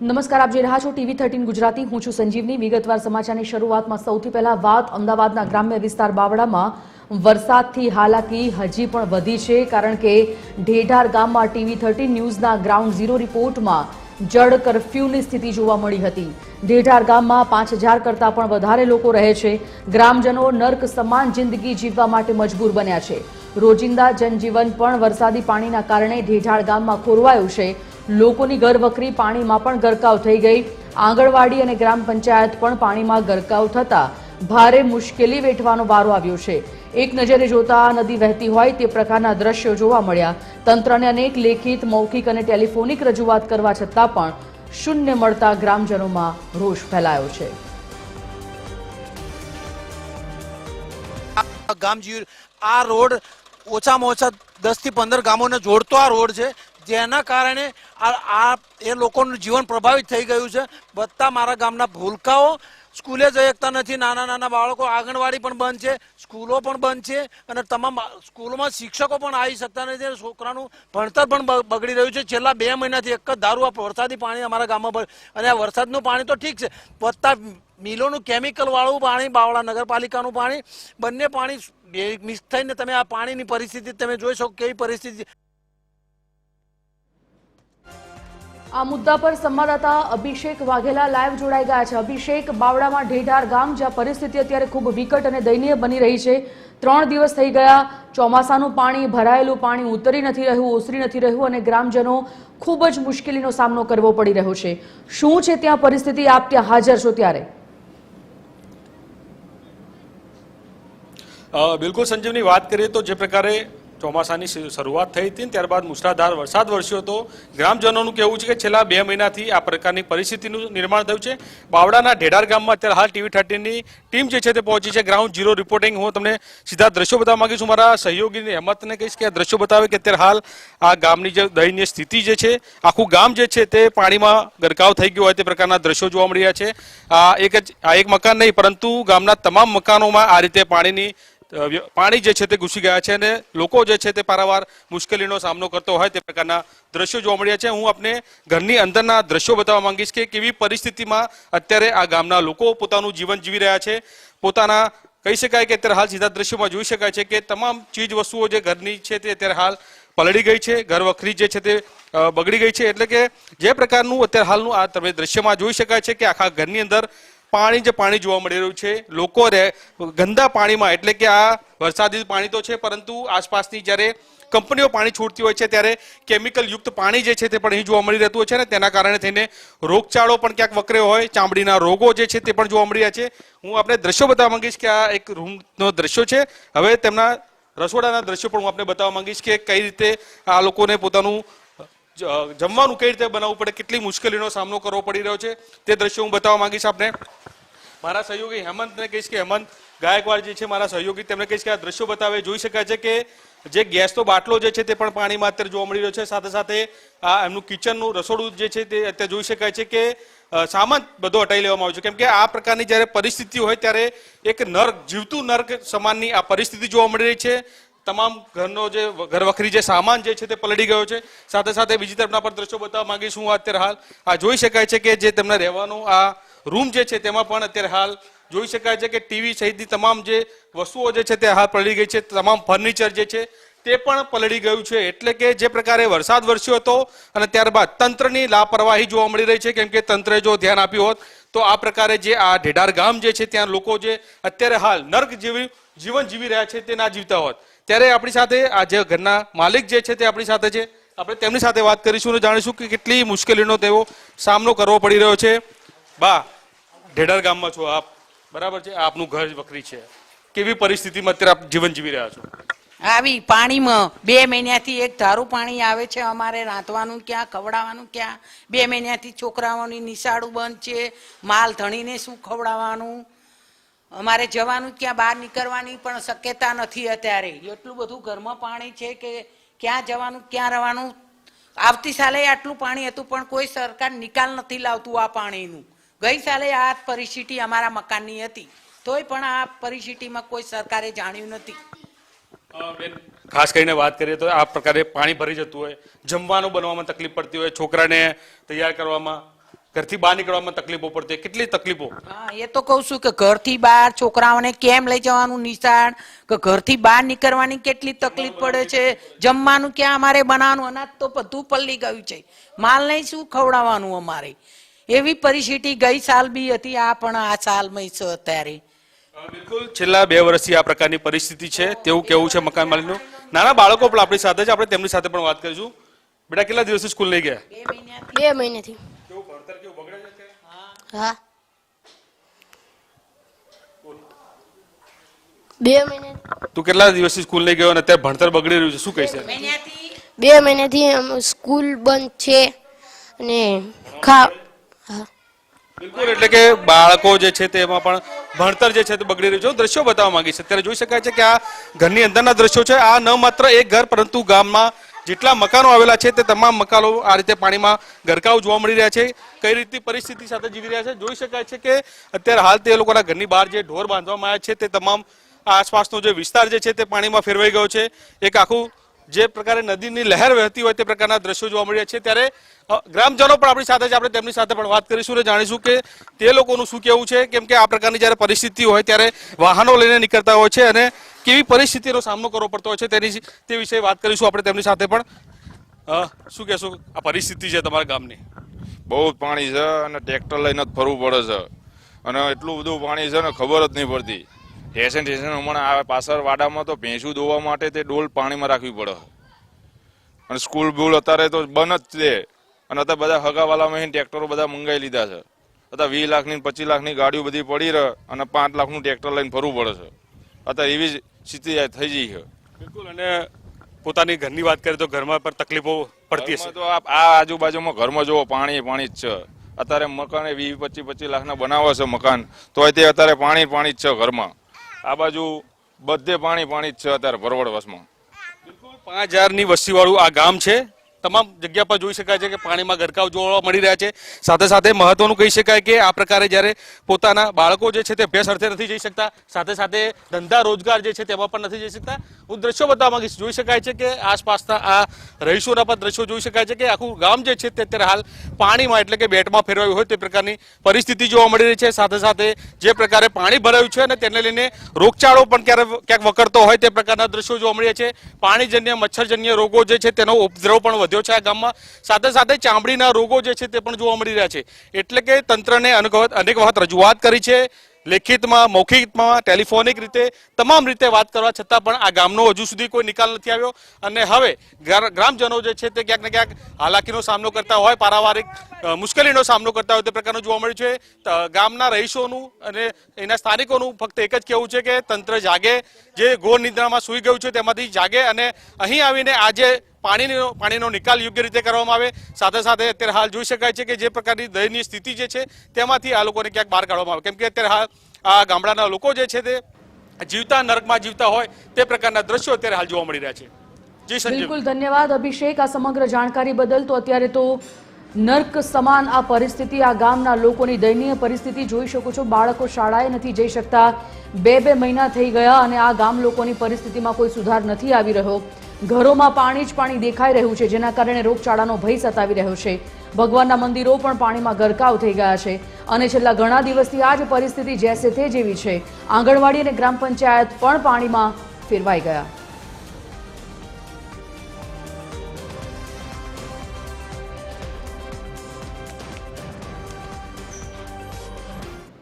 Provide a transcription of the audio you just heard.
નમસ્કાર, આપ જે રહ્યા છો ટીવી થર્ટીન ગુજરાતી, હું છું સંજીવની. વિગતવાર સમાચારની શરૂઆતમાં સૌથી પહેલા વાત અમદાવાદના ગ્રામ્ય વિસ્તાર બાવળામાં. વરસાદથી હાલાકી હજી પણ વધી છે, કારણ કે ઢેઢાર ગામમાં ટીવી થર્ટીન ન્યૂઝના ગ્રાઉન્ડ ઝીરો રિપોર્ટમાં જળ કરફ્યુની સ્થિતિ જોવા મળી હતી. ઢેઢાર ગામમાં પાંચ હજાર કરતાં પણ વધારે લોકો રહે છે. ગ્રામજનો નર્ક સમાન જિંદગી જીવવા માટે મજબૂર બન્યા છે. રોજિંદા જનજીવન પણ વરસાદી પાણીના કારણે ઢેઢાળ ગામમાં ખોરવાયું છે. લોકોની ઘરવકરી પાણીમાં પણ ગરકાવ થઈ ગઈ. આંગણવાડી અને ગ્રામ પંચાયત પણ પાણીમાં ગરકાવ થતા ભારે મુશ્કેલી વેઠવાનો વારો આવ્યો છે. એક નજરે જોતા નદી વહેતી હોય તે પ્રકારના દ્રશ્યો જોવા મળ્યા. તંત્રને અનેક લેખિત, મૌખિક અને ટેલિફોનિક રજૂઆત કરવા છતાં પણ શૂન્ય મળતા ગ્રામજનોમાં રોષ ફેલાયો છે. ગામ આ રોડ ઓછામાં ઓછા દસથી પંદર ગામોને જોડતો આ રોડ છે. જેના કારણે આ એ લોકોનું જીવન પ્રભાવિત થઈ ગયું છે. બધા મારા ગામના ભૂલકાઓ, સ્કૂલે જઈ શકતા નથી, નાના નાના બાળકો આંગણવાડી પણ બંધ છે, સ્કૂલો પણ બંધ છે અને તમામ સ્કૂલોમાં શિક્ષકો પણ આવી શકતા નથી અને છોકરાનું ભણતર પણ બગડી રહ્યું છે. છેલ્લા બે મહિનાથી એક જ ધારું આ વરસાદી પાણી અમારા ગામમાં અને આ વરસાદનું પાણી તો ઠીક છે. વધતા મિલોનું કેમિકલવાળું પાણી, બાવળા નગરપાલિકાનું પાણી, બંને પાણી મિક્સ થઈને તમે આ પાણીની પરિસ્થિતિ તમે જોઈ શકો કેવી પરિસ્થિતિ આ મુદ્દા પર સંવાદદાતા અભિષેક વાઘેલા લાઈવ જોડાઈ ગયા છે. અભિષેક, બાવડામાં ઢેઢાર ગામ, જ્યાં પરિસ્થિતિ અત્યારે ખૂબ વિકટ અને દયનીય બની રહી છે. ત્રણ દિવસ થઈ ગયા. ચોમાસાનું પાણી ભરાયેલું, પાણી ઉતરી નથી રહ્યું, ઓસરી નથી રહ્યું અને ગ્રામજનો ખૂબ જ મુશ્કેલીનો સામનો કરવો પડી રહ્યો છે. શું છે ત્યાં પરિસ્થિતિ? આપ ત્યાં હાજર છો ત્યારે? બિલકુલ સંજીવની વાત કરીએ તો જે પ્રકારે ચોમાસાની શરૂઆત થઈ હતી ત્યારબાદ મુસળાધાર વરસાદ વરસ્યો હતો. ગ્રામજનોનું કહેવું છે કે છેલ્લા બે મહિનાથી આ પ્રકારની પરિસ્થિતિનું નિર્માણ થયું છે. બાવડાના ઢેડાર ગામમાં અત્યારે હાલ ટીવી થર્ટીનની ટીમ જે છે તે પહોંચી છે. ગ્રાઉન્ડ ઝીરો રિપોર્ટિંગ હું તમને સીધા દ્રશ્યો બતાવવા માંગીશ. છું મારા સહયોગીની હેમતને કહીશ કે આ દ્રશ્યો બતાવે કે અત્યારે હાલ આ ગામની જે દયનીય સ્થિતિ જે છે, આખું ગામ જે છે તે પાણીમાં ગરકાવ થઈ ગયું હોય તે પ્રકારના દ્રશ્યો જોવા મળી રહ્યા છે. આ એક જ આ એક મકાન નહીં, પરંતુ ગામના તમામ મકાનોમાં આ રીતે પાણીની પાણી જે છે તે ઘૂસી ગયા છે અને લોકો જે છે તે પારાવાર મુશ્કેલીનો સામનો કરતો હોય તે પ્રકારના દ્રશ્યો જોવા મળ્યા છે. હું આપને ઘરની અંદરના દ્રશ્યો બતાવવા માંગીશ કે કેવી પરિસ્થિતિમાં અત્યારે આ ગામના લોકો પોતાનું જીવન જીવી રહ્યા છે. પોતાના, કહી શકાય કે અત્યારે હાલ સીધા દ્રશ્યોમાં જોઈ શકાય છે કે તમામ ચીજ વસ્તુઓ જે ઘરની છે તે અત્યારે હાલ પલળી ગઈ છે. ઘર વખરી જે છે તે બગડી ગઈ છે. એટલે કે જે પ્રકારનું અત્યારે હાલનું આ તમે દ્રશ્યમાં જોઈ શકાય છે કે આખા ઘરની અંદર પાણી જે પાણી જોવા મળી રહ્યું છે. લોકો રહે ગંદા પાણીમાં, એટલે કે આ વરસાદી પાણી તો છે, પરંતુ આસપાસની જ્યારે કંપનીઓ પાણી છોડતી હોય છે, ત્યારે કેમિકલ યુક્ત પાણી જે છે તે પણ અહીં જોવા મળી રહેતું હોય છે ને તેના કારણે થઈને રોગચાળો પણ ક્યાંક વકર્યો હોય. ચામડીના રોગો જે છે તે પણ જોવા મળી રહ્યા છે. હું આપણે દ્રશ્યો બતાવવા માંગીશ કે આ એક રૂમનો દ્રશ્યો છે. હવે તેમના રસોડાના દ્રશ્યો પણ હું આપણે બતાવવા માંગીશ કે કઈ રીતે આ લોકોને પોતાનું જમવાનું કઈ રીતે બનાવવું પડે, કેટલી મુશ્કેલીનો સામનો કરવો પડી રહ્યો છે, તે દ્રશ્ય હું બતાવવા માંગીશ આપને. મારા સહયોગી હેમંતને કહીશ કે, હેમંત ગાયકવાડ જે છે, મારા સહયોગી, તેમને કહીશ કે આ દ્રશ્યો બતાવે, જોઈ શકાય છે કે જે ગેસનો બાટલો જે છે, તે પણ પાણીમાં અત્યારે જોવા મળી રહ્યો છે. સાથે સાથે આ એમનું કિચનનું રસોડું જે છે, તે અત્યારે જોઈ શકાય છે કે સામાન બધો હટાવી લેવામાં આવ્યો છે. કેમ કે આ પ્રકારની જ્યારે પરિસ્થિતિ હોય, ત્યારે એક નર્ક જીવતું નર્ક સમાનની આ પરિસ્થિતિ જોવા મળી રહી છે. તમામ ઘરનો જે ઘર વખરી જે સામાન જે છે તે પલળી ગયો છે. સાથે સાથે બીજી તરફના પર દ્રશ્યો બતાવવા માંગીશ હું અત્યારે હાલ. આ જોઈ શકાય છે કે જે તેમને રહેવાનો આ રૂમ જે છે તેમાં પણ અત્યારે હાલ જોઈ શકાય છે કે ટીવી સહિતની તમામ જે વસ્તુઓ જે છે તે હાલ પલળી ગઈ છે. તમામ ફર્નિચર જે છે તે પણ પલળી ગયું છે. એટલે કે જે પ્રકારે વરસાદ વરસ્યો હતો અને ત્યારબાદ તંત્રની લાપરવાહી જોવા મળી રહી છે. કેમ કે તંત્રે જો ધ્યાન આપ્યું હોત તો આ પ્રકારે જે આ ઢેડાર ગામ જે છે ત્યાં લોકો જે અત્યારે હાલ નર્ક જેવી જીવન જીવી રહ્યા છે તે ના જીવતા હોત. ત્યારે આપણી સાથે આ જે ઘરના માલિક જે છે તે આપણી સાથે છે. આપણે તેમની સાથે વાત કરીશું અને જાણીશું કે કેટલી મુશ્કેલીનો તેઓ સામનો કરવો પડી રહ્યો છે. બા ઢેઢાર ગામમાં છો આપ. બરાબર છે? આપનું ઘર વકરી છે. કેવી પરિસ્થિતિમાં અત્યારે આપ જીવન જીવી રહ્યા છો? આવી પાણીમાં બે મહિનાથી એક ધારું પાણી આવે છે અમારે, રાંધવાનું ક્યાં, ખવડાવવાનું ક્યાં? બે મહિનાથી છોકરાઓની નિશાળું બંધ છે. માલ ધણીને શું ખવડાવવાનું? અમારે જવાનું ક્યાં, બહાર નીકળવાની પણ શક્યતા નથી અત્યારે. એટલું બધું ઘરમાં પાણી છે કે ક્યાં જવાનું, ક્યાં રહેવાનું. આવતી સાલે આટલું પાણી હતું, પણ કોઈ સરકાર નિકાલ નથી લાવતું આ પાણીનું. ગઈ સાલે આ પરિસ્થિતિ અમારા મકાનની હતી. તોય પણ આ પરિસ્થિતિમાં કોઈ સરકારે જાણ્યું નથી. બેન, ખાસ કરીને વાત કરીએ તો આ પ્રકારે પાણી ભરી જતું હોય, જમવાનું બનવામાં તકલીફ પડતી હોય, છોકરાને તૈયાર કરવામાં ઘરથી બહાર નીકળવામાં તકલીફો પડતી કેટલી તકલીફો? એ તો કહું છું કે ઘરથી બહાર છોકરાઓને કેમ લઈ જવાનું નિશાળ? કે ઘરથી બહાર નીકળવાની કેટલી તકલીફ પડે છે? જમવાનું ક્યાં અમારે બનાવવાનું? અનાજ તો બધું પલ્લી ગયું છે. માલને શું ખવડાવવાનું અમારે? એવી પરિસ્થિતિ ગઈ સાલ બી હતી આ પણ આ સાલમાં છે અત્યારે. બિલકુલ. છેલ્લા બે વર્ષથી આ પ્રકારની પરિસ્થિતિ છે. તેવું કેવું છે મકાન માલિકનું? નાના બાળકો પણ આપણી સાથે છે. આપણે તેમની સાથે પણ વાત કરીશું. બેટા કેટલા દિવસથી સ્કૂલ લઈ ગયા? બે મહિનાથી બે મહિનાથી. કેવું ભણતર કેવું બગડે છે હા. બે મહિને તું કેટલા દિવસથી સ્કૂલ નહીં ગયો અને અત્યારે ભણતર બગડી રહ્યું છે? શું કહે છે બે મહિનાથી સ્કૂલ બંધ છે અને ખા બિલકુલ એટલે કે બાળકો જે છે તેમાં પણ ભણતર જે છે તે બગડી રહ્યું છે. દ્રશ્યો બતાવવા માંગીશ. અત્યારે જોઈ શકાય છે કે આ ઘરની અંદરના દ્રશ્યો છે. આ ન માત્ર એક ઘર પરંતુ ગામમાં જેટલા મકાનો આવેલા છે તે તમામ મકાનો આ રીતે પાણીમાં ગરકાવ જોવા મળી રહ્યા છે. કઈ રીતની પરિસ્થિતિ સાથે જીવી રહ્યા છે? જોઈ શકાય છે કે અત્યારે હાલ તે લોકોના ઘરની બહાર જે ઢોર બાંધવામાં આવ્યા છે તે તમામ આસપાસનો જે વિસ્તાર જે છે તે પાણીમાં ફેરવાઈ ગયો છે. એક આખું જે પ્રકારે નદીની લહેર વહેતી હોય તે પ્રકારના દ્રશ્યો જોવા મળી રહ્યા છે. ત્યારે ગ્રામજનો પણ આપણી સાથે જ આપણે તેમની સાથે પણ વાત કરીશું અને જાણીશું કે તે લોકોનું શું કેવું છે? કેમ કે આ પ્રકારની જ્યારે પરિસ્થિતિ હોય ત્યારે વાહનો લઈને નીકળતા હોય છે અને કેવી પરિસ્થિતિનો સામનો કરવો પડતો હોય છે તેની તે વિશે વાત કરીશું આપણે તેમની સાથે પણ. શું કહેશો? આ પરિસ્થિતિ છે તમારા ગામની. બહુ જ પાણી છે અને ટ્રેક્ટર લઈને જ ફરવું પડે છે. અને એટલું બધું પાણી છે ને ખબર જ નહીં પડતી. ટેશન ટેશન હમણાં આવે પાછળ વાડામાં તો ભેંસું ધોવા માટે તે ડોલ પાણીમાં રાખવી પડે. અને સ્કૂલ બુલ અત્યારે તો બંધ જ છે. અને અત્યારે બધા હગાવાલામાં ટ્રેક્ટરો બધા મંગાવી લીધા છે. અત્યારે વીસ લાખની પચીસ લાખની ગાડીઓ બધી પડી રહે અને પાંચ લાખનું ટ્રેક્ટર લઈને ફરવું પડે છે. અત્યારે એવી જ સ્થિતિ થઈ ગઈ છે. બિલકુલ અને પોતાની ઘરની વાત કરીએ તો ઘરમાં પણ તકલીફો પડતી હશે. તો આ આ આજુબાજુમાં ઘરમાં જોવો પાણી પાણી જ છે. અત્યારે મકાન એ વીસ પચીસ પચીસ લાખના બનાવે છે મકાન. તો તે અત્યારે પાણી પાણી જ છે ઘરમાં. આ બાજુ બધે પાણી પાણી જ છે અત્યારે ભરવડ વસમાં. બિલકુલ પાંચ હજારની વસ્તીવાળું આ ગામ છે. તમામ જગ્યા પર જોઈ શકાય છે કે પાણીમાં ગરકાવ જોવા મળી રહ્યા છે. સાથે સાથે મહત્વનું કહી શકાય કે આ પ્રકારે જ્યારે પોતાના બાળકો જે છે તે અભ્યાસ અર્થે નથી જઈ શકતા, સાથે સાથે ધંધા રોજગાર જે છે તેમાં પણ નથી જઈ શકતા. હું દ્રશ્યો બતાવવા માંગીશ. જોઈ શકાય છે કે આસપાસના આ રહીશોના પણ દ્રશ્યો જોઈ શકાય છે કે આખું ગામ જે છે તે અત્યારે હાલ પાણીમાં એટલે કે બેટમાં ફેરવાયું હોય તે પ્રકારની પરિસ્થિતિ જોવા મળી રહી છે. સાથે સાથે જે પ્રકારે પાણી ભરાયું છે અને તેને લઈને રોગચાળો પણ ક્યારે ક્યાંક વકરતો હોય તે પ્રકારના દ્રશ્યો જોવા મળ્યા છે. પાણીજન્ય, મચ્છરજન્ય રોગો જે છે તેનો ઉપદ્રવ પણ વધ્યો છે આ ગામમાં. સાથે સાથે ચામડીના રોગો જે છે તે પણ જોવા મળી રહ્યા છે. એટલે કે તંત્રને અનેક વખત રજૂઆત કરી છે. લેખિતમાં, મૌખિકમાં, ટેલિફોનિક રીતે, તમામ રીતે વાત કરવા છતાં પણ આ ગામનો હજુ સુધી કોઈ નિકાલ નથી આવ્યો. અને હવે ગ્રા- ગ્રામજનો જે છે તે ક્યાંક ને ક્યાંક હાલાકીનો સામનો કરતા હોય, પારિવારિક મુશ્કેલીનો સામનો કરતા હોય તે પ્રકારનું જોવા મળ્યું છે. ગામના રહીશોનું અને એના સ્થાનિકોનું ફક્ત એક જ કહેવું છે કે તંત્ર જાગે. જે ઘોર નિદ્રામાં સૂઈ ગયું છે તેમાંથી જાગે અને અહીં આવીને આજે પાણીનો પાણીનો નિકાલ યોગ્ય રીતે કરવામાં આવે. સાથે સાથે અત્યારે હાલ જોઈ શકાય છે કે જે પ્રકારની દયનીય સ્થિતિ જે છે, તેમાંથી આ લોકોને ક્યાંક બહાર કાઢવામાં આવે. કેમ કે અત્યારે હાલ આ ગામડાના લોકો જે છે તે જીવતા નર્કમાં જીવતા હોય, તે પ્રકારના દ્રશ્યો અત્યારે હાલ જોવા મળી રહ્યા છે. બિલકુલ, ધન્યવાદ અભિષેક. આ સમગ્ર જાણકારી બદલ તો અત્યારે તો નર્ક સમાન આ પરિસ્થિતિ, આ ગામના લોકોની દયનીય પરિસ્થિતિ જોઈ શકો છો. બાળકો શાળાએ નથી જઈ શકતા. બે બે મહિના થઈ ગયા અને આ ગામ લોકોની પરિસ્થિતિમાં કોઈ સુધાર નથી આવી રહ્યો. ઘરોમાં પાણી જ પાણી દેખાઈ રહ્યું છે, જેના કારણે રોગચાળાનો ભય સતાવી રહ્યો છે. ભગવાનના મંદિરો પણ પાણીમાં ગરકાવ થઈ ગયા છે અને છેલ્લા ઘણા દિવસથી આ જ પરિસ્થિતિ જેસે તે જેવી છે. આંગણવાડી અને ગ્રામ પંચાયત પણ પાણીમાં ફેરવાઈ ગયા.